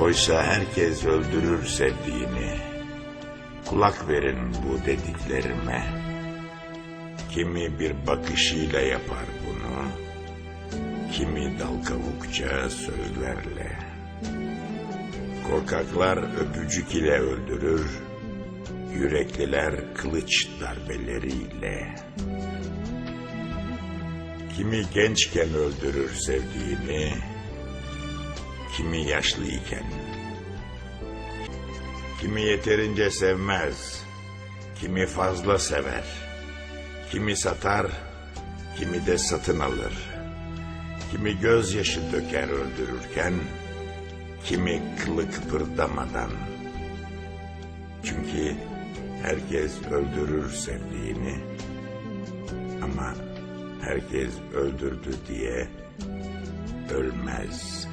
Oysa herkes öldürür sevdiğini. Kulak verin bu dediklerime. Kimi bir bakışıyla yapar bunu. Kimi dal kavukça sözlerle. Korkaklar öpücük ile öldürür. Yürekliler kılıç darbeleriyle. Kimi gençken öldürür sevdiğini, kimi yaşlıyken. Kimi yeterince sevmez, kimi fazla sever. Kimi satar, kimi de satın alır. Kimi gözyaşı döker öldürürken, kimi kılı kıpırdamadan. Çünkü herkes öldürür sevdiğini ama herkes öldürdü diye ölmez.